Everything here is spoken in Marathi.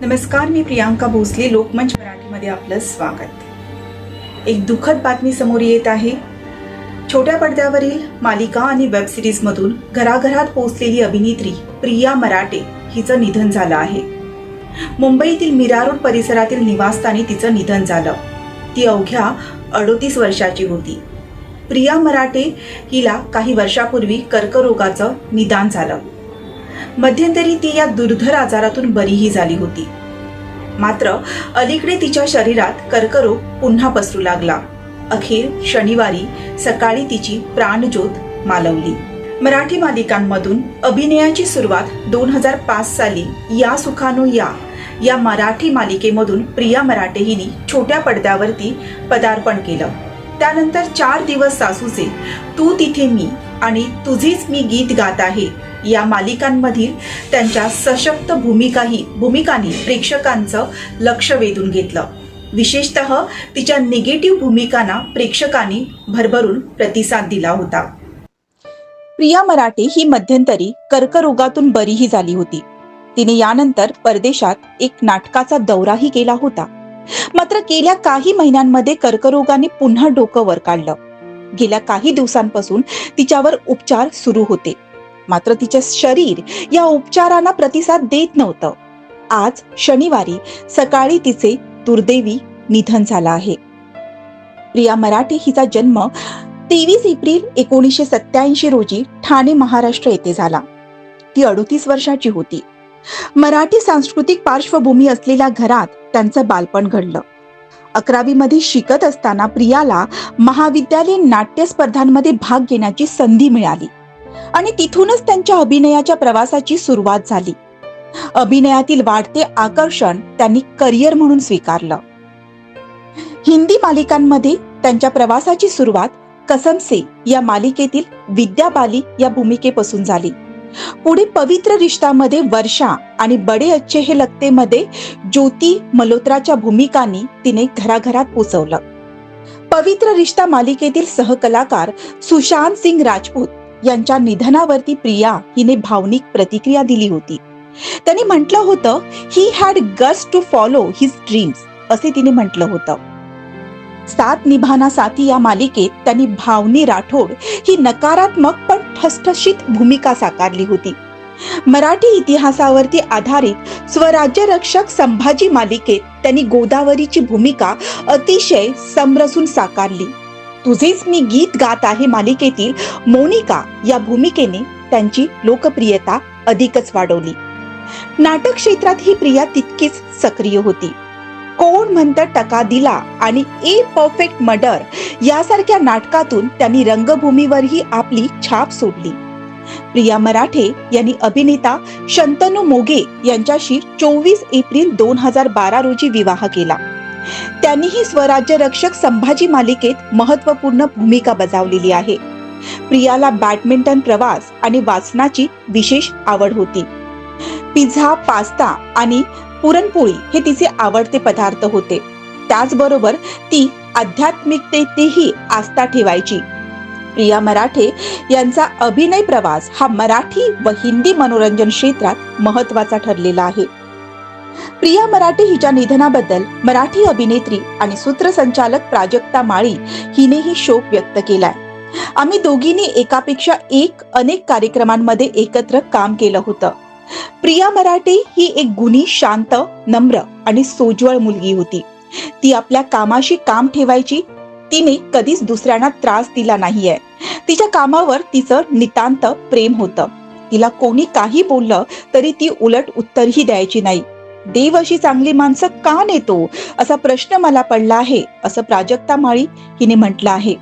नमस्कार मी प्रियांका भोसले लोकमंच मराठीमध्ये आपलं स्वागत. एक दुःखद बातमी समोर येत आहे. छोट्या पडद्यावरील मालिका आणि वेब सिरीजमधून घराघरात पोहोचलेली अभिनेत्री प्रिया मराठे हिचं निधन झालं आहे. मुंबईतील मीरा रोड परिसरातील निवासस्थानी तिचं निधन झालं. ती अवघ्या अडोतीस वर्षाची होती. प्रिया मराठे हिला काही वर्षापूर्वी कर्करोगाचं निदान झालं. मध्यंतरी ती या दुर्धर आजारातून बरीही झाली होती. मात्र अलीकडे तिच्या शरीरात कर्करोग पुन्हा पसरू लागला. अखेर शनिवारी सकाळी तिची प्राणज्योत मालवली. मराठी मालिकांमधून अभिनयाची सुरुवात दोन हजार पाच साली या सुखानो या या मराठी मालिकेमधून प्रिया मराठे हिने छोट्या पडद्यावरती पदार्पण केलं. त्यानंतर चार दिवस सासूचे तू तिथे मी आणि तुझीच मी गीत गात आहे. या मालिकांमधील त्यांच्या सशक्त भूमिकाही भूमिकांनी प्रेक्षकांचं लक्ष वेधून घेतलं. विशेषत तिच्या निगेटिव्ह भूमिकांना प्रेक्षकांनी भरभरून प्रतिसाद दिला होता. प्रिया मराठे ही मध्यंतरी कर्करोगातून बरीही झाली होती. तिने यानंतर परदेशात एक नाटकाचा दौराही केला होता. मात्र गेल्या काही महिन्यांमध्ये कर्करोगाने पुन्हा डोकं वर काढलं. गेल्या काही दिवसांपासून तिच्यावर उपचार सुरू होते. मात्र तिचे शरीर या उपचारांना प्रतिसाद देत नव्हतं. आज शनिवारी सकाळी तिचे दुर्दैवी निधन झालं आहे. प्रिया मराठे हिचा जन्म तेवीस एप्रिल एकोणीसशे सत्याऐंशी रोजी ठाणे महाराष्ट्र येथे झाला. ती अडोतीस वर्षाची होती. मराठी सांस्कृतिक पार्श्वभूमी असलेल्या घरात त्यांचं बालपण घडलं. अकरावी मध्ये शिकत असताना प्रियाला महाविद्यालयीन नाट्य स्पर्धांमध्ये भाग घेण्याची संधी मिळाली. आणि तिथूनच त्यांच्या अभिनयाच्या प्रवासाची सुरुवात झाली. अभिनयातील वाढते आकर्षण त्यांनी करिअर म्हणून स्वीकारलं. हिंदी मालिकांमध्ये त्यांच्या प्रवासाची सुरुवात कसम से या मालिकेतील विद्या बाली या भूमिकेपासून झाली. पुढे पवित्र रिश्तामध्ये वर्षा आणि बडे अच्छे हे लगतेमध्ये ज्योती मल्होत्राच्या भूमिकांनी तिने घराघरात पोचवलं पवित्र रिश्ता मालिकेतील सहकलाकार सुशांत सिंग राजपूत यांच्या निधनावरती प्रिया हिने भावनिक प्रतिक्रिया दिली होती. त्यांनी म्हटलं होतं ही हॅड गस्ट टू फॉलो हिज ड्रीम्स असे तिने म्हटलं होतं. सात निभाना साथी या मालिकेत त्यांनी भावनी राठोड ही नकारात्मक पण ठसठशीत भूमिका साकारली होती. मराठी इतिहासावरती आधारित स्वराज्य रक्षक संभाजी मालिकेत त्यांनी गोदावरीची भूमिका अतिशय समरसून साकारली. तुझेच मी गीत गात आहे मालिकेतील मोनिका या भूमिकेने त्यांची लोकप्रियता अधिकच वाढवली. नाटक क्षेत्रात ही प्रिया तितकीच सक्रिय होती. कोण म्हणतं टका दिला आणि ए परफेक्ट मर्डर यासारख्या नाटकातून त्यांनी रंगभूमीवरही आपली छाप सोडली. प्रिया मराठे यांनी अभिनेता शंतनू मोगे यांच्याशी चोवीस एप्रिल दोन हजार बारा रोजी विवाह केला. त्यांनीही स्वराज्य रक्षक संभाजी मालिकेत महत्त्वपूर्ण भूमिका बजावलेली आहे. प्रियाला बॅडमिंटन प्रवास आणि वाचनाची विशेष आवड होती. पिझ्झा पास्ता आणि पुरणपोळी हे तिचे आवडते पदार्थ होते. त्याचबरोबर ती आध्यात्मिकतेतही आस्था ठेवायची. प्रिया मराठे यांचा अभिनय प्रवास हा मराठी व हिंदी मनोरंजन क्षेत्रात महत्त्वाचा ठरलेला आहे. प्रिया मराठे हिच्या निधनाबद्दल मराठी अभिनेत्री आणि सूत्रसंचालक प्राजक्ता माळी हिनेही शोक व्यक्त केलाय. आम्ही दोघींनी एकापेक्षा एक अनेक कार्यक्रमांमध्ये एकत्र काम केलं होतं. प्रिया मराठे ही एक गुणी शांत नम्र आणि सोज्वळ मुलगी होती. ती आपल्या कामाशी काम ठेवायची. तिने कधीच दुसऱ्यांना त्रास दिला नाहीये. तिच्या कामावर तिचं नितांत प्रेम होतं. तिला कोणी काही बोललं तरी ती उलट उत्तरही द्यायची नाही. देव अशी चांगली माणसं का नेतो? असा प्रश्न मला पडला आहे असं प्राजक्ता माळी हिने म्हटलं आहे.